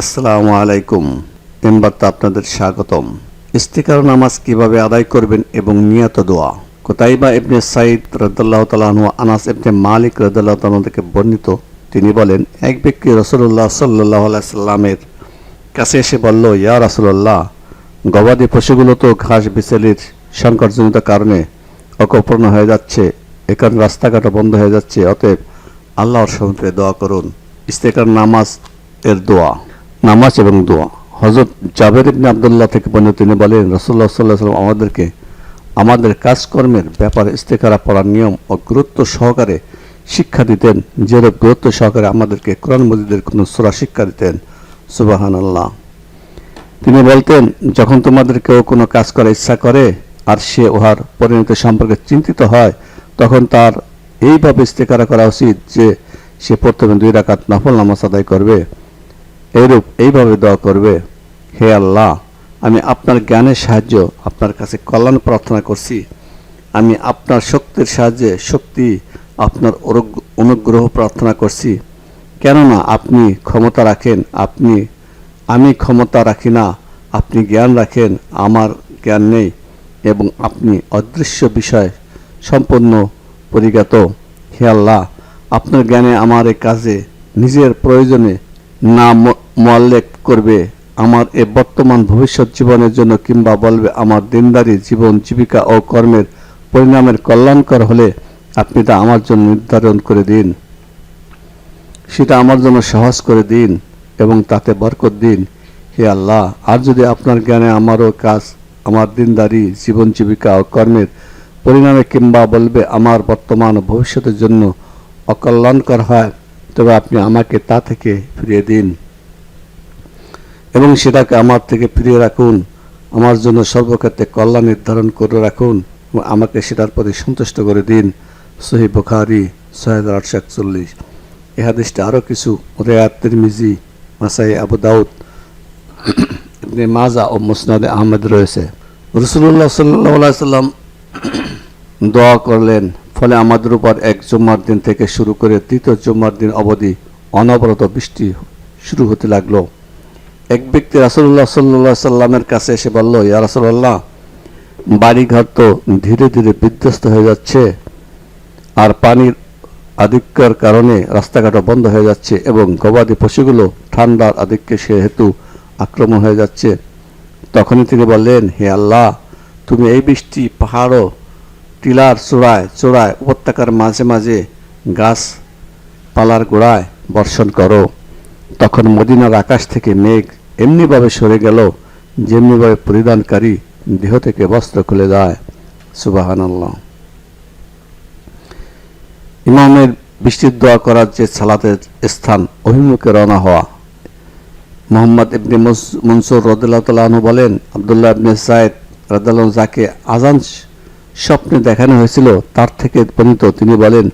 আসসালামু আলাইকুম। এমবার্তা আপনাদের স্বাগতম। ইস্তিকার নামাজ কীভাবে আদায় করবেন এবং নিয়ত দোয়া? কোতাইবা ইবনে সাইদ রদাল্লাহ তালাহু আনাস ইবনে মালিক রদাল্লাহ তালাহ থেকে বর্ণিত। তিনি বলেন, এক ব্যক্তি রসুল্লাহ সাল্লাহ সাল্লামের কাছে এসে বলল, ইয়া রাসুল্লাহ গবাদি পশুগুলো তো ঘাস বিচেলির সংকটজনিত কারণে অকপূর্ণ হয়ে যাচ্ছে, এ কারণে রাস্তাঘাটও বন্ধ হয়ে যাচ্ছে, অতএব আল্লাহর সমুদ্রে দোয়া করুন। ইস্তেকার নামাজ এর দোয়া। নামাজ এবং দোয়া। হজরত জাবের ইবনে আবদুল্লাহ থেকে বর্ণিত তিনি বলেন রসুল্লাহ সাল্লাহ সাল্লাম আমাদেরকে, আমাদের কাজকর্মের ব্যাপারে ইস্তেকারা পড়ার নিয়ম ও গুরুত্ব সহকারে শিক্ষা দিতেন। যেরূপ গুরুত্ব সহকারে আমাদেরকে কোরআন মজিদের কোনো সুরা শিক্ষা দিতেন সুবাহান আল্লাহ তিনি বলতেন, যখন তোমাদের কেউ কোনো কাজ করার ইচ্ছা করে আর সে উহার পরিণতি সম্পর্কে চিন্তিত হয়, তখন তার এইভাবে ইস্তেকারা করা উচিত যে সে প্রথমে দুই রাকাত নফল নামাজ আদায় করবে। এইরূপ, এইভাবে দোয়া করবে, হে আল্লাহ, আমি আপনার জ্ঞানের সাহায্য আপনার কাছে কল্যাণ প্রার্থনা করছি। আমি আপনার শক্তির সাহায্যে শক্তি আপনার অনুগ্রহ প্রার্থনা করছি। কেননা আপনি ক্ষমতা রাখেন, আপনি, আমি ক্ষমতা রাখি না, আপনি জ্ঞান রাখেন, আমার জ্ঞান নেই এবং আপনি অদৃশ্য বিষয় সম্পূর্ণ পরিজ্ঞাত। হে আল্লাহ, আপনার জ্ঞানে আমার এই কাজে নিজের প্রয়োজনে না মোয়াল্লেক করবে আমার এ বর্তমান ভবিষ্যৎ জীবনের জন্য কিংবা বলবে আমার দিনদারি জীবন, জীবিকা ও কর্মের পরিণামের কল্যাণকর হলে আপনি তা আমার জন্য নির্ধারণ করে দিন। সেটা আমার জন্য সহজ করে দিন এবং তাতে বরকত দিন। হে আল্লাহ, আর যদি আপনার জ্ঞানে আমারও কাজ, আমার দিনদারি, জীবন, জীবিকা ও কর্মের পরিণামে কিংবা বলবে আমার বর্তমান ভবিষ্যতের জন্য অকল্যাণকর হয় তবে আপনি আমাকে তা থেকে ফিরিয়ে দিন। এবং সেটাকে আমার থেকে ফিরিয়ে রাখুন। আমার জন্য সর্বক্ষেত্রে কল্যাণ নির্ধারণ করে রাখুন এবং আমাকে সেটার প্রতি সন্তুষ্ট করে দিন। সহি বুখারি, ছয় হাজার আটশো একচল্লিশ। এ হাদিসটা আরও কিছু। রেয়াত তিরমিজি, মাসাই আবু দাউদ মাজা ও মুসনাদে আহমেদ রয়েছে। রসুল্লাহ সাল্লাহ সাল্লাম দোয়া করলেন। ফলে আমাদের উপর এক জুম্মার দিন থেকে শুরু করে তৃতীয় জুম্মার দিন অবধি অনবরত বৃষ্টি শুরু হতে লাগল। এক ব্যক্তি রাসুল্লাহ সাল্লাহ সাল্লামের কাছে এসে বলল, ইয়া রাসুল্লাহ বাড়িঘর তো ধীরে ধীরে বিধ্বস্ত হয়ে যাচ্ছে আর পানির আধিক্যের কারণে রাস্তাঘাটও বন্ধ হয়ে যাচ্ছে এবং গবাদি পশুগুলো ঠান্ডার আধিক্যে সেহেতু আক্রমণ হয়ে যাচ্ছে। তখনই তিনি বললেন, হে আল্লাহ, তুমি এই বৃষ্টি পাহাড়ও টিলার চূড়ায় চূড়ায় উপত্যকার মাঝে মাঝে গাছ পালার গোড়ায় বর্ষণ করো। তখন মদিনার আকাশ থেকে মেঘ এমনিভাবে সরে গেল, যেমনিভাবে পরিধানকারী দেহ থেকে বস্ত্র খুলে দেয়। সুবাহান আল্লাহ ইমামের বৃষ্টির দোয়া করার যে সালাতের স্থান অভিমুখে রওনা হওয়া। মোহাম্মদ ইবনে মনসুর রদুল্লাহ তালু বলেন, আবদুল্লাহ ইবনে সাইদ রদাল্লাহ যাকে আজান স্বপ্নে দেখানো হয়েছিল, তার থেকে বর্ণিত তিনি বলেন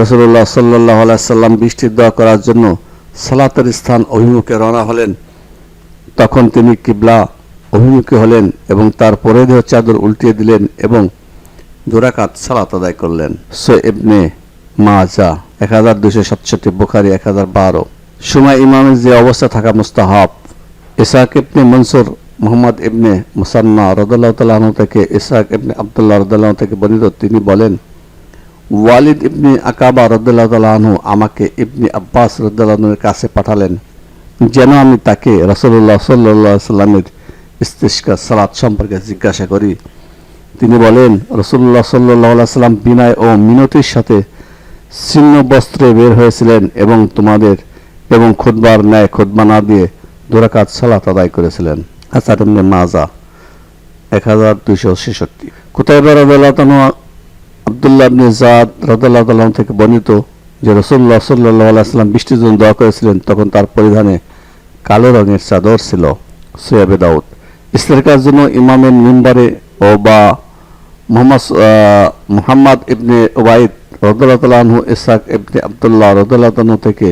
রসুল্লাহ সাল্লাহ সাল্লাম বৃষ্টির দোয়া করার জন্য সালাতের স্থান অভিমুখে রওনা হলেন। তখন তিনি কিবলা অভিমুখী হলেন এবং তার পরিধেয় চাদর উল্টিয়ে দিলেন এবং দুরাকাত সালাত আদায় করলেন। সো ইবনে মাজা এক হাজার দুশো সাতষট্টি, বুখারি এক হাজার বারো। সময় ইমামের যে অবস্থা থাকা মুস্তাহাব, ইসাক মনসুর মোহাম্মদ ইবনে মুসান্না রদুল্লাহ থেকে ইসাক ইবনে আবদুল্লাহ রদুল্লাহ থেকে বর্ণিত, তিনি বলেন, ওয়ালিদ ইবনে আকাবা রদুল্লাহ তালাহু আমাকে ইবনে আব্বাস রদুল্লাহের কাছে পাঠালেন, যেন আমি তাকে রসল্লাহ সাল্লাহ সাল্লামের ইস্তিস্কা সালাত সম্পর্কে জিজ্ঞাসা করি। তিনি বলেন রসুল্লাহ সাল্লাহ সাল্লাম বিনয় ও মিনতির সাথে ছিন্ন বস্ত্রে বের হয়েছিলেন এবং তোমাদের এবং খুদবার ন্যায় খুদবা না দিয়ে দুরাকাত সালাত আদায় করেছিলেন। হাসান ইবনে মাজা, এক হাজার দুইশো ছেষট্টি। রাদিয়াল্লাহু তাআলা আব্দুল্লাহ ইবনে জাদ রাদিয়াল্লাহু তাআলা থেকে বর্ণিত যে রসুল্লাহ সাল্লাহ আলাইসাল্লাম বৃষ্টির জন্য দোয়া করেছিলেন, তখন তার পরিধানে কালো রঙের চাদর ছিল সৈয়াবে দাউদ। ইস্তেরকার জন্য ইমামের মিম্বারে ও বা মোহাম্মদ মুহাম্মদ ইবনে ওবাইদ রদুল্লাহ ইসাক ইবনে আবদুল্লাহ রদুল্লাহ থেকে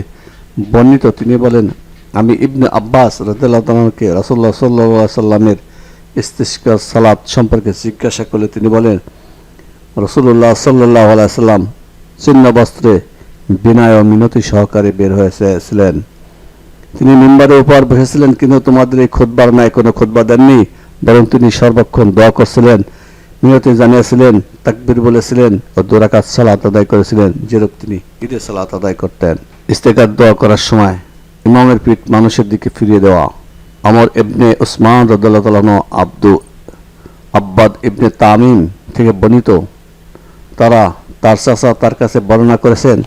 বর্ণিত। তিনি বলেন আমি ইবনে আব্বাস রদুল্লাহকে রসুল্লাহ সাল্লাহ সাল্লামের ইস্তিস্কার সালাত সম্পর্কে জিজ্ঞাসা করলে তিনি বলেন রসুল্লাহ সাল্লাহ আলাইসাল্লাম চিহ্ন বস্ত্রে বিনয় ও মিনতি সহকারে বের হয়েছিলেন। তিনি মিম্বারের উপর বসেছিলেন, কিন্তু তোমাদের এই খোদবার ন্যায় কোনো খুতবা দেননি, বরং তিনি সর্বক্ষণ দোয়া করছিলেন, মিনতি জানিয়েছিলেন, তাকবির বলেছিলেন ও দোরাকাত সালাত আদায় করেছিলেন, যেরূপ তিনি ঈদের সালাত আদায় করতেন। ইস্তেকার দোয়া করার সময় ইমামের পিঠ মানুষের দিকে ফিরিয়ে দেওয়া। আমর ইবনে উসমান রদুল্লাহ আব্দু আব্বাদ ইবনে তামিম থেকে বর্ণিত। তারা তার চাচা তার কাছে বর্ণনা করেছেন,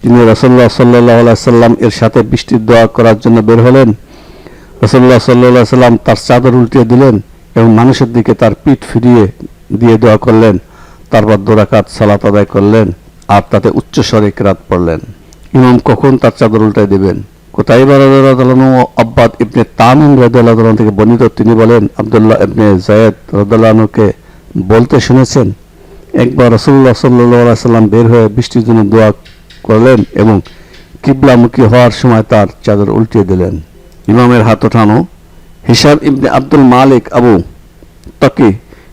তিনি রসল্লাহ সাল্লাহ সাল্লাম এর সাথে বৃষ্টির দোয়া করার জন্য বের হলেন। রসল্লাহ সাল্লাহ সাল্লাম তার চাদর উল্টিয়ে দিলেন এবং মানুষের দিকে তার পিঠ ফিরিয়ে দিয়ে দোয়া করলেন। তারপর দোরাকাত সালাত আদায় করলেন আর তাতে উচ্চ স্বরে কেরাত পড়লেন। ইমাম কখন তার চাদর উল্টায় দেবেন? কোথায় আব্বাদ ইবনে তামিম তাআলা থেকে বর্ণিত, তিনি বলেন, আব্দুল্লাহ ইবনে জায়েদ রাদিয়াল্লাহুকে বলতে শুনেছেন, একবার রাসূলুল্লাহ সাল্লাল্লাহু সাল্লাম বের হয়ে বৃষ্টির জন্য দোয়া করলেন এবং কিবলামুখী হওয়ার সময় তার চাদর উল্টিয়ে দিলেন। ইমামের হাত ওঠানো হিসাব ইবনে আব্দুল মালিক আবু তকি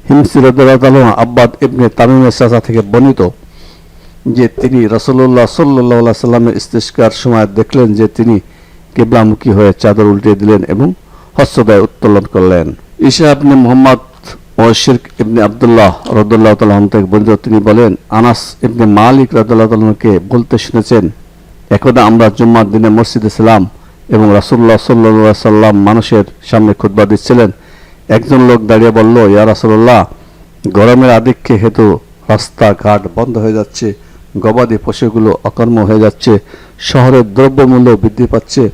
হিমসি রাদিয়াল্লাহু আব্বাদ ইবনে তামিমের চাচা থেকে বর্ণিত যে তিনি রসল্লাহ সাল্লাহ সাল্লামের ইস্তিস্কার সময় দেখলেন যে তিনি কেবলামুখী হয়ে চাদর উল্টে দিলেন এবং হস্তদয় উত্তোলন করলেন। ঈশা আপনি মোহাম্মদ ও ইবনে আবদুল্লাহ রদুল্লাহ তাল্লাহ থেকে বর্ণিত তিনি বলেন, আনাস ইবনে মালিক রদুল্লাহ তাল্লাহকে বলতে শুনেছেন, একদা আমরা জুম্মার দিনে মসজিদে ছিলাম এবং রাসুল্লাহ সাল্লাহ সাল্লাম মানুষের সামনে খুতবা দিচ্ছিলেন। একজন লোক দাঁড়িয়ে বলল, ইয়া রাসুল্লাহ গরমের আধিক্যে হেতু রাস্তাঘাট বন্ধ হয়ে যাচ্ছে। গবাদি পশুগুলো অকর্ম হয়ে যাচ্ছে, শহরের দ্রব্যমূল্য বৃদ্ধি পাচ্ছে।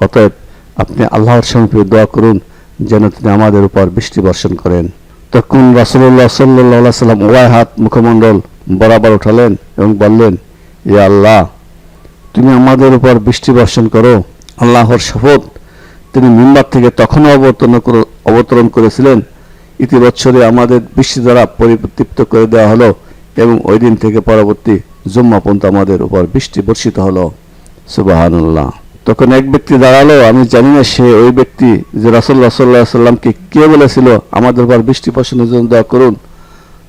অতএব আপনি আল্লাহর সঙ্গে দোয়া করুন যেন তিনি আমাদের উপর বৃষ্টি বর্ষণ করেন। তখন রাসুল্লাহ সাল্লাহ সাল্লাম ওয়াই হাত মুখমণ্ডল বরাবর উঠালেন এবং বললেন ইয়া আল্লাহ, তুমি আমাদের উপর বৃষ্টি বর্ষণ করো। আল্লাহর শপথ তিনি মিম্বার থেকে তখনও অবতরণ করে- অবতরণ করেছিলেন। ইতিবৎসরে আমাদের বৃষ্টি দ্বারা পরিতৃপ্ত করে দেওয়া হলো এবং ওই দিন থেকে পরবর্তী জুম্মা পর্যন্ত আমাদের উপর বৃষ্টি বর্ষিত হলো। সুবাহানুল্লাহ। তখন এক ব্যক্তি দাঁড়াল, আমি জানি না সে ওই ব্যক্তি যে রাসুল্লাহ সাল্লাহ সাল্লামকে কে বলেছিল, আমাদের উপর বৃষ্টি বর্ষণের জন্য দোয়া করুন।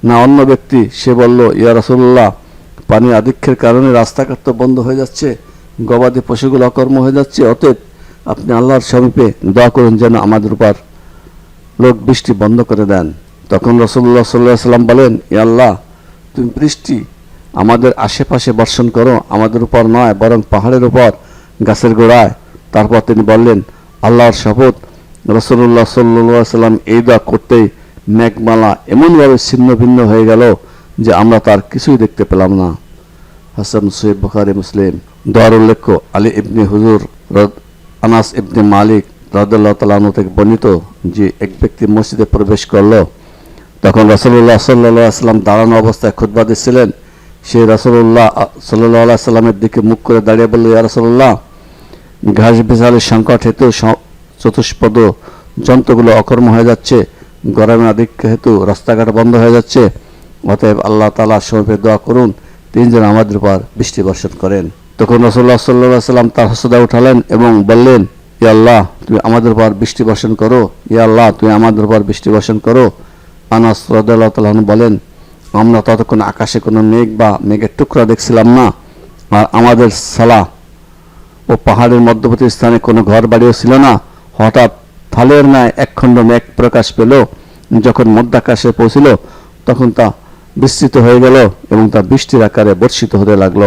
না, অন্য ব্যক্তি, সে বলল, ইয়া রাসুল্লাহ পানি আধিক্যের কারণে রাস্তাঘাট তো বন্ধ হয়ে যাচ্ছে, গবাদি পশুগুলো অকর্ম হয়ে যাচ্ছে, অতএব আপনি আল্লাহর সমীপে দোয়া করুন যেন আমাদের উপর লোক বৃষ্টি বন্ধ করে দেন। তখন রসুল্লাহ সাল্লাহ সাল্লাম বলেন ই আল্লাহ, তুমি বৃষ্টি আমাদের আশেপাশে বর্ষণ করো, আমাদের উপর নয়, বরং পাহাড়ের উপর, গাছের গোড়ায়। তারপর তিনি বললেন, আল্লাহর শপথ রসুল্লাহ সাল্লাহ সাল্লাম এই দোয়া করতেই মেঘমালা এমনভাবে ছিন্ন ভিন্ন হয়ে গেল যে আমরা তার কিছুই দেখতে পেলাম না। হাসান সৈয়দ বুখারি, মুসলিম, দোয়ার উল্লেখ্য, আলী ইবনে হুজুর আনাস ইবনে মালিক রাদুল্লাহ তালাহ থেকে বর্ণিত যে এক ব্যক্তি মসজিদে প্রবেশ করল, তখন রাসুল্লাহ সাল্লাহ আসলাম দাঁড়ানো অবস্থায় খুতবা দিচ্ছিলেন। সে রাসুল্লাহ সাল্লাহ সাল্লামের দিকে মুখ করে দাঁড়িয়ে বলল, ইয়া রাসুল্লাহ ঘাস বিশালের সংকট হেতু চতুষ্পদ যন্ত্রগুলো অকর্ম হয়ে যাচ্ছে গরমের আধিক্য হেতু রাস্তাঘাট বন্ধ হয়ে যাচ্ছে। অতএব আল্লাহ তালা সমীপে দোয়া করুন তিনি যেন আমাদের উপর বৃষ্টি বর্ষণ করেন। তখন রসুল্লাহ সাল্লাহ সাল্লাম তার হস্তদা উঠালেন এবং বললেন, ইয়া আল্লাহ, তুমি আমাদের উপর বৃষ্টি বর্ষণ করো। ইয়া আল্লাহ, তুমি আমাদের উপর বৃষ্টি বর্ষণ করো। আনাস রদাল্লাহ বলেন আমরা ততক্ষণ আকাশে কোনো মেঘ বা মেঘের টুকরা দেখছিলাম না, আর আমাদের সালা ও পাহাড়ের মধ্যবর্তী স্থানে কোনো ঘর বাড়িও ছিল না। হঠাৎ থালের ন্যায় একখণ্ড মেঘ প্রকাশ পেল। যখন মধ্যাকাশে পৌঁছিল, তখন তা বিস্তৃত হয়ে গেল এবং তা বৃষ্টির আকারে বর্ষিত হতে লাগল।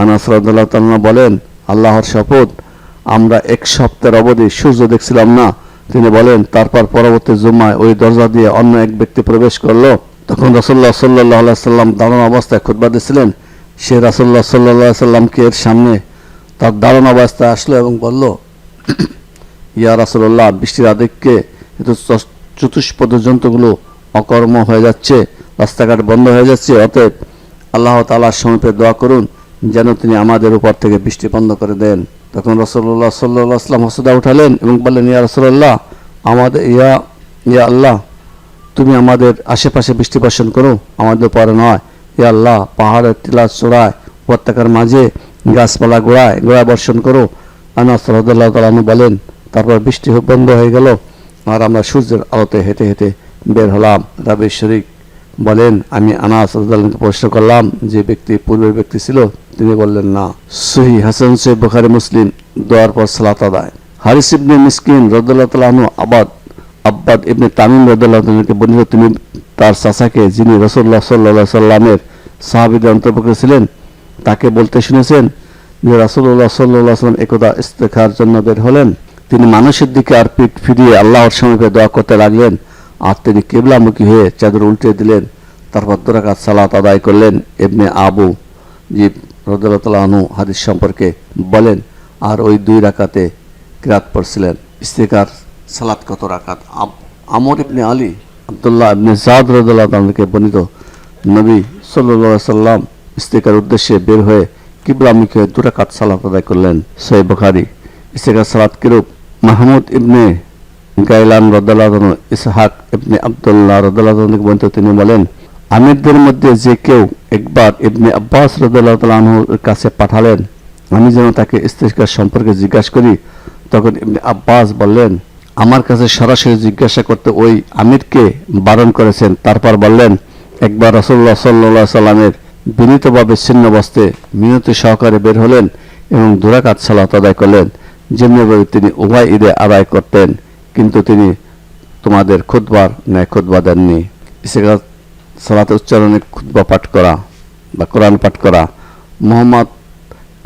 আনাস রাদিয়াল্লাহু বলেন, আল্লাহর শপথ, আমরা এক সপ্তাহের অবধি সূর্য দেখছিলাম না। তিনি বলেন, তারপর পরবর্তী জুম্মায় ওই দরজা দিয়ে অন্য এক ব্যক্তি প্রবেশ করল। তখন রাসূলুল্লাহ সাল্লাল্লাহু আলাইহি সাল্লাম দাঁড়ানো অবস্থায় খুতবা দিচ্ছিলেন সে রাসূলুল্লাহ সাল্লাল্লাহু আলাইহি সাল্লামকে এর সামনে তার দারুণ অবস্থায় আসলো এবং বলল, ইয়া রাসূলুল্লাহ, বৃষ্টির চস- চতুষ্পদ জন্তুগুলো অকর্ম হয়ে যাচ্ছে, রাস্তাঘাট বন্ধ হয়ে যাচ্ছে, অতএব আল্লাহ তাআলার সমীপে দোয়া করুন যেন তিনি আমাদের উপর থেকে বৃষ্টি বন্ধ করে দেন। তখন রসল্লাহ সাল্লাহ আসলাম হসদা উঠালেন এবং বললেন, ইয়া রসল্লাহ আমাদের ইয়া ইয়া আল্লাহ তুমি আমাদের আশেপাশে বৃষ্টি করো, আমাদের পরে নয়। ইয়া আল্লাহ, পাহাড়ের টিলা চূড়ায়, উপত্যকার মাঝে গাছপালা গোড়ায় গোড়ায় বর্ষণ করো। আনাস রহদুল্লাহ তালু বলেন, তারপর বৃষ্টি বন্ধ হয়ে গেল, আর আমরা সূর্যের আলোতে হেঁটে হেঁটে বের হলাম রাবি শরিক। বলেন, আমি আনাস রাদিয়াল্লাহু প্রশ্ন করলাম, যে ব্যক্তি পূর্বের ব্যক্তি ছিল? তিনি বললেন, না। সহি হাসান, সহি বুখারী, মুসলিম, দোয়ার পর সালাত আদায়। হারিস ইবনে মিসকিন রাদিয়াল্লাহু তাআলা আবাদ আব্বাদ ইবনে তামিম রাদিয়াল্লাহু তাআলাকে বর্ণিত, তিনি তার চাচাকে, যিনি রাসূলুল্লাহ সাল্লাল্লাহু আলাইহি সাল্লামের সাহাবীদের অন্তর্ভুক্ত ছিলেন, তাকে বলতে শুনেছেন যে রাসূলুল্লাহ সাল্লাল্লাহু আলাইহি সাল্লাম একদা ইস্তেখার জন্য বের হলেন। তিনি মানুষের দিকে আর পিঠ ফিরিয়ে আল্লাহর সঙ্গে দোয়া করতে লাগলেন আর তিনি কেবলামুখী হয়ে চাদর উল্টে দিলেন। তারপর দুরাকাত সালাত আদায় করলেন এমনি আবু জি রদুল্লাহ হাদিস সম্পর্কে বলেন। আর ওই দুই রাকাতে কিরাত পড়ছিলেন। ইস্তেকার সালাত কত রাকাত? আমর ইবনে আলী, আব্দুল্লাহ ইবনে সাদ রদুল্লাহ তাআলাকে বর্ণিত নবী সাল্লাল্লাহু আলাইহি সাল্লাম ইস্তেকার উদ্দেশ্যে বের হয়ে কিবলামুখী হয়ে দুরাকাত সালাত আদায় করলেন। সহিহ বুখারী, ইস্তেকার সালাত কিরূপ মাহমুদ ইবনে গাইলান রদাল্লাহ ইসহাক ইবনে আবদুল্লাহ রদাল্লাহ বলতে তিনি বলেন, আমিরদের মধ্যে যে কেউ একবার ইবনে আব্বাস রদাল্লাহ তালুর কাছে পাঠালেন, আমি যেন তাকে ইস্তেস্কার সম্পর্কে জিজ্ঞাসা করি, তখন ইবনে আব্বাস বললেন আমার কাছে সরাসরি জিজ্ঞাসা করতে ওই আমিরকে বারণ করেছেন। তারপর বললেন, একবার রসল্লাহ সাল্লাহ সাল্লামের বিনীতভাবে ছিন্ন বস্তে মিনতি সহকারে বের হলেন এবং দুরাকাত সালাত আদায় করলেন। যেমনিভাবে তিনি উভয় ঈদে আদায় করতেন, কিন্তু তিনি তোমাদের খুদবার ন্যায় খুদবা দেননি। সালাত উচ্চারণে খুদবা পাঠ করা বা কোরআন পাঠ করা। মোহাম্মদ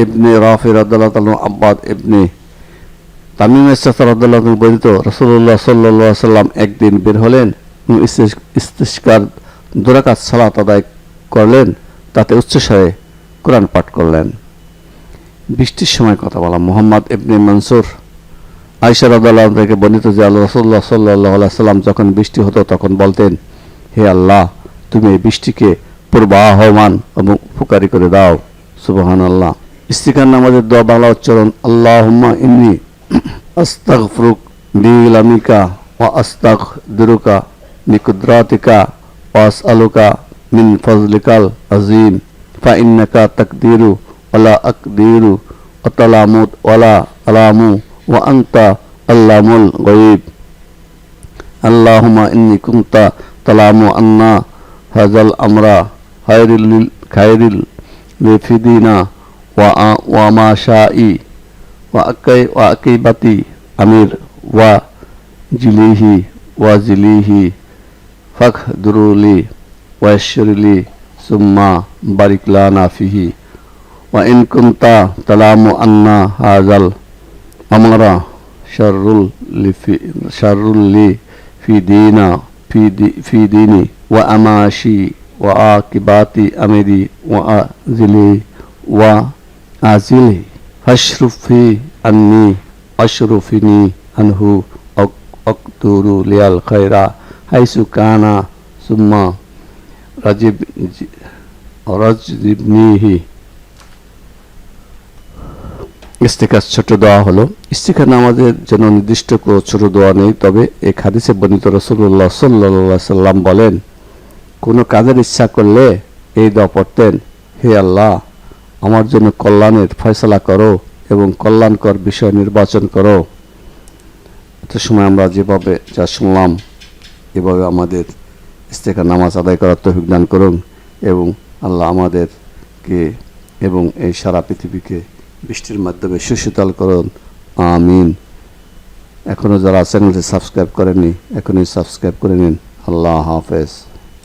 ইবনে রাফি রদুল্লাহ তাল আব্বাদ ইবনে তামিম রদুল্লাহ বর্ণিত রসুল্লাহ সাল্লাহ সাল্লাম একদিন বের হলেন ইস্তেস্কার দুরাকাত সালাত আদায় করলেন, তাতে উচ্চস্বরে কোরআন পাঠ করলেন। বৃষ্টির সময় কথা বলা, মোহাম্মদ ইবনে মনসুর আয়সা রাদাল্লাহ থেকে বর্ণিত যে আল্লাহ রসুল্লাহ সাল্লাহ সাল্লাম যখন বৃষ্টি হতো, তখন বলতেন, হে আল্লাহ, তুমি এই বৃষ্টিকে পূর্বাহমান এবং উপকারী করে দাও। সুবহান আল্লাহ ইস্তিকার নামাজের দোয়া, বাংলা উচ্চারণ আল্লাহ ইন্নি أستغفرك بغلامك وأستقدرك بقدراتك وأسألك من فضلك العظيم فإنك تقدير ولا أقدير وتلاموت ولا ألام وأنت علام الغيب. اللهم إني كنت تلام أن هذا الأمر خير خير لفدينا وما شائي ওয়াকাই ওয়াকি বাতি আমির, ওয়া জিলিহি ওয়া জিলিহি ফাখ দুরুলি ওয়াশ্বরলি সুম্মা বারিকলানা ফিহি। ওয়া ইনকুমতা তালামু আন্না হাজাল আমরা শারুল লিফি শারুল্লি ফি দিনা, ফি দি, ফি দিনি, ওয়া আমাশি, ওয়া আকিবাতি আমিরি, ওয়া আজিলি ওয়া আজিলি আশরুফি আন্নি, আশরুফিনি আনহু অকতুরু লিয়াল খয়রা, হাইসু কানা, সুম্মা রাজিব রাজদিবনিহি ইস্তিকার ছোট দোয়া হলো, ইস্তিকার নামাজের জন্য নির্দিষ্ট কোনো ছোট দোয়া নেই, তবে এ খাদিসে বর্ণিত রসুল্লাহ সাল্লা সাল্লাম বলেন, কোনো কাজের ইচ্ছা করলে এই দোয়া পড়তেন, হে আল্লাহ। আমার জন্য কল্যাণের ফয়সলা করো এবং কল্যাণকর বিষয় নির্বাচন করো। এত সময় আমরা যেভাবে যা শুনলাম, এভাবে আমাদের ইস্তেকার নামাজ আদায় করার তৌফিক দান করুন এবং আল্লাহ আমাদেরকে এবং এই সারা পৃথিবীকে বৃষ্টির মাধ্যমে সুশীতল করুন। আমিন। এখনও যারা চ্যানেলটি সাবস্ক্রাইব করেননি, এখনই সাবস্ক্রাইব করে নিন। আল্লাহ হাফেজ।